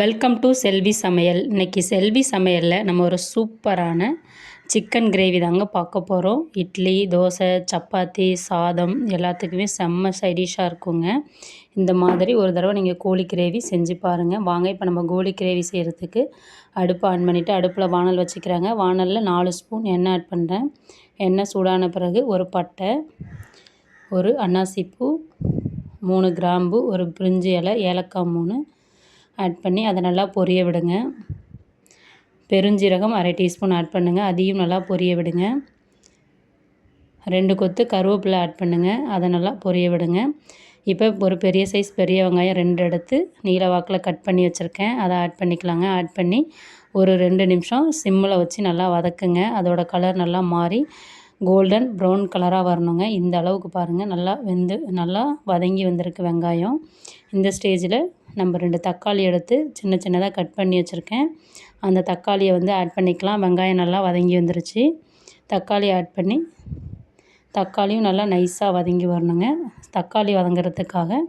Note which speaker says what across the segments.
Speaker 1: Welcome to செல்வி சமையல் இன்னைக்கு செல்வி சமையலில் நம்ம ஒரு சூப்பரான சிக்கன் கிரேவி தாங்க பார்க்க போகிறோம் இட்லி தோசை சப்பாத்தி சாதம் எல்லாத்துக்குமே செம்ம சைடிஷாக இருக்குங்க. இந்த மாதிரி ஒரு தடவை நீங்கள் கோழி கிரேவி செஞ்சு பாருங்கள் வாங்க இப்போ நம்ம கோழி கிரேவி செய்கிறதுக்கு அடுப்பு ஆன் பண்ணிவிட்டு அடுப்பில் வானல் வச்சுக்கிறாங்க. வானலில் நாலு ஸ்பூன் எண்ணெய் ஆட் பண்ணுறேன் எண்ணெய் சூடான பிறகு ஒரு பட்டை ஒரு அன்னாசிப்பூ மூணு கிராம்பு ஒரு பிரிஞ்சி இலை ஏலக்காய் மூணு ஆட் பண்ணி அதை நல்லா பொரிய விடுங்க. பெருஞ்சீரகம் அரை டீஸ்பூன் ஆட் பண்ணுங்கள் அதையும் நல்லா பொரிய விடுங்க. ரெண்டு கொத்து கருவேப்பிலை ஆட் பண்ணுங்கள் அதை நல்லா பொரிய விடுங்க. இப்போ ஒரு பெரிய சைஸ் பெரிய வெங்காயம் ரெண்டு எடுத்து நீல வாக்கில் கட் பண்ணி வச்சுருக்கேன். அதை ஆட் பண்ணிக்கலாங்க. ஆட் பண்ணி ஒரு ரெண்டு நிமிஷம் சிம்மில் வச்சு நல்லா வதக்குங்க. அதோட கலர் நல்லா மாறி கோல்டன் ப்ரௌன் கலராக வரணுங்க. இந்த அளவுக்கு பாருங்கள் நல்லா வெந்து நல்லா வதங்கி வந்திருக்கு வெங்காயம். இந்த ஸ்டேஜில் நம்ம ரெண்டு தக்காளி எடுத்து சின்ன சின்னதாக கட் பண்ணி வச்சுருக்கேன். அந்த தக்காளியை வந்து ஆட் பண்ணிக்கலாம். வெங்காயம் நல்லா வதங்கி வந்துருச்சு. தக்காளி ஆட் பண்ணி தக்காளியும் நல்லா நைஸாக வதங்கி வரணுங்க. தக்காளி வதங்குறதுக்காக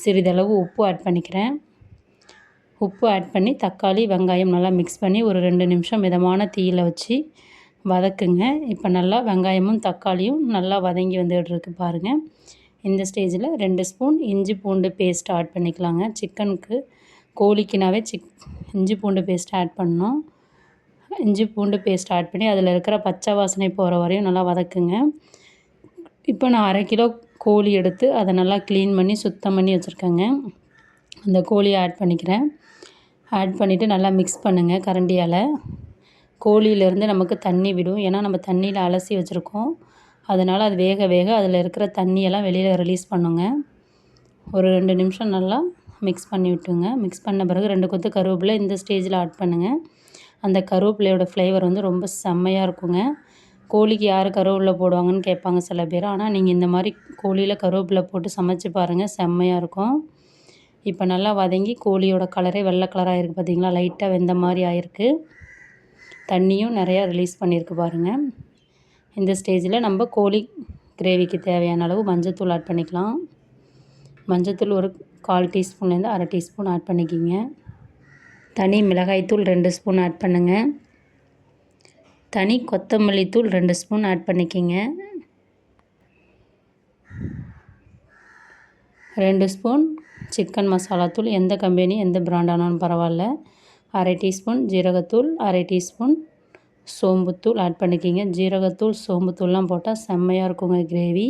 Speaker 1: சிறிதளவு உப்பு ஆட் பண்ணிக்கிறேன். உப்பு ஆட் பண்ணி தக்காளி வெங்காயம் நல்லா மிக்ஸ் பண்ணி ஒரு ரெண்டு நிமிஷம் மிதமான தீயில் வச்சு வதக்குங்க. இப்போ நல்லா வெங்காயமும் தக்காளியும் நல்லா வதங்கி வந்துட்டுருக்கு பாருங்கள் இந்த ஸ்டேஜில் ரெண்டு ஸ்பூன் இஞ்சி பூண்டு பேஸ்ட் ஆட் பண்ணிக்கலாங்க. சிக்கனுக்கு கோழிக்குனாவே சிக் இஞ்சி பூண்டு பேஸ்ட் ஆட் பண்ணோம் இஞ்சி பூண்டு பேஸ்ட் ஆட் பண்ணி அதில் இருக்கிற பச்சை வாசனை போகிற வரையும் நல்லா வதக்குங்க. இப்போ நான் அரை கிலோ கோழி எடுத்து அதை நல்லா க்ளீன் பண்ணி சுத்தம் பண்ணி வச்சுருக்கேங்க. அந்த கோழியை ஆட் பண்ணிக்கிறேன். ஆட் பண்ணிவிட்டு நல்லா மிக்ஸ் பண்ணுங்கள் கரண்டியால். கோழியிலேருந்து நமக்கு தண்ணி விடும். ஏன்னா நம்ம தண்ணியில் அலசி வச்சுருக்கோம். அதனால் அது வேக வேக அதில் இருக்கிற தண்ணியெல்லாம் வெளியில் ரிலீஸ் பண்ணுங்க. ஒரு ரெண்டு நிமிஷம் நல்லா மிக்ஸ் பண்ணி விட்டுங்க மிக்ஸ் பண்ண பிறகு ரெண்டு கொத்து கருவேப்பிலை இந்த ஸ்டேஜில் ஆட் பண்ணுங்கள் அந்த கருவேப்பிலையோட ஃப்ளேவர் வந்து ரொம்ப செம்மையாக இருக்குங்க. கோழிக்கு யார் கருவேப்பிலை போடுவாங்கன்னு கேட்பாங்க சில பேர். ஆனால் நீங்கள் இந்த மாதிரி கோழியில் கருவேப்பிலை போட்டு சமைச்சு பாருங்கள் செம்மையாக இருக்கும். இப்போ நல்லா வதங்கி கோழியோட கலரே வெள்ளை கலராக இருக்குது பார்த்தீங்களா லைட்டாக வெந்த மாதிரி ஆயிருக்கு. தண்ணியும் நிறையா ரிலீஸ் பண்ணியிருக்கு பாருங்கள் இந்த ஸ்டேஜில் நம்ம கோழி கிரேவிக்கு தேவையான அளவு மஞ்சத்தூள் ஆட் பண்ணிக்கலாம். மஞ்சத்தூள் ஒரு கால் டீஸ்பூன்லேருந்து அரை டீஸ்பூன் ஆட் பண்ணிக்கிங்க. தனி மிளகாய்த்தூள் ரெண்டு ஸ்பூன் ஆட் பண்ணுங்கள் தனி கொத்தமல்லி தூள் ரெண்டு ஸ்பூன் ஆட் பண்ணிக்கிங்க. ரெண்டு ஸ்பூன் சிக்கன் மசாலா தூள் எந்த கம்பெனி எந்த பிராண்டானாலும் பரவாயில்ல. அரை டீஸ்பூன் ஜீரகத்தூள் அரை டீஸ்பூன் சோம்புத்தூள் ஆட் பண்ணிக்கிங்க. ஜீரகத்தூள் சோம்புத்தூள்லாம் போட்டால் செம்மையாக இருக்குங்க கிரேவி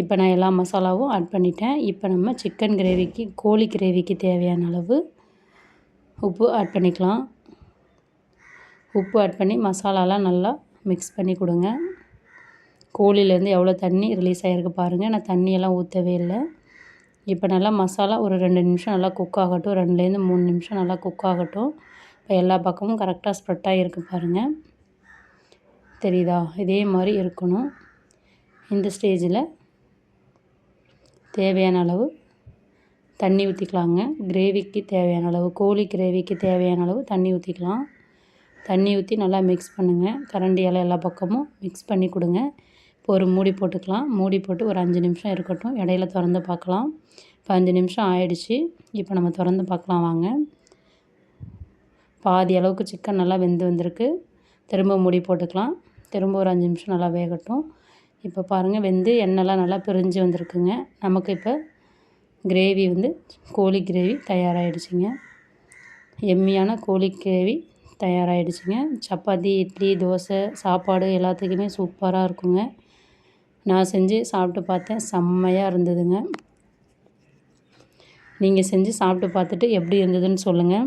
Speaker 1: இப்போ நான் எல்லா மசாலாவும் ஆட் பண்ணிட்டேன். இப்போ நம்ம சிக்கன் கிரேவிக்கு கோழி கிரேவிக்கு தேவையான அளவு உப்பு ஆட் பண்ணிக்கலாம். உப்பு ஆட் பண்ணி மசாலாலாம் நல்லா மிக்ஸ் பண்ணி கொடுங்க. கோழிலேருந்து எவ்வளோ தண்ணி ரிலீஸ் ஆகிருக்கு பாருங்கள் நான் தண்ணியெல்லாம் ஊற்றவே இல்லை. இப்போ நல்லா மசாலா ஒரு ரெண்டு நிமிஷம் நல்லா குக் ஆகட்டும். ரெண்டுலேருந்து மூணு நிமிஷம் நல்லா குக் ஆகட்டும். இப்போ எல்லா பக்கமும் கரெக்டாக ஸ்ப்ரெட்டாக ஆகிருக்கு பாருங்கள் தெரியுதா? இதே மாதிரி இருக்கணும். இந்த ஸ்டேஜில் தேவையான அளவு தண்ணி ஊற்றிக்கலாங்க கிரேவிக்கு தேவையான அளவு கோழி கிரேவிக்கு தேவையான அளவு தண்ணி ஊற்றிக்கலாம் தண்ணி ஊற்றி நல்லா மிக்ஸ் பண்ணுங்கள் கரண்டியால் எல்லா பக்கமும் மிக்ஸ் பண்ணி கொடுங்க. இப்போ ஒரு மூடி போட்டுக்கலாம். மூடி போட்டு ஒரு அஞ்சு நிமிஷம் இருக்கட்டும். இடையில திறந்து பார்க்கலாம். இப்போ அஞ்சு நிமிஷம் ஆயிடுச்சு. இப்போ நம்ம திறந்து பார்க்கலாம் வாங்க. பாதி அளவுக்கு சிக்கன் நல்லா வெந்து வந்திருக்கு. திரும்ப மூடி போட்டுக்கலாம். திரும்ப ஒரு அஞ்சு நிமிஷம் நல்லா வேகட்டும். இப்போ பாருங்கள் வெந்து எண்ணெய்லாம் நல்லா பிரிஞ்சு வந்திருக்குங்க. நமக்கு இப்போ கிரேவி வந்து கோழி கிரேவி தயாராகிடுச்சிங்க எம்மியான கோழி கிரேவி தயாராகிடுச்சிங்க சப்பாத்தி இட்லி தோசை சாப்பாடு எல்லாத்துக்குமே சூப்பராக இருக்குங்க. நான் செஞ்சு சாப்பிட்டு பார்த்தேன் செம்மையாக இருந்ததுங்க. நீங்கள் செஞ்சு சாப்பிட்டு பார்த்துட்டு எப்படி இருந்ததுன்னு சொல்லுங்கள்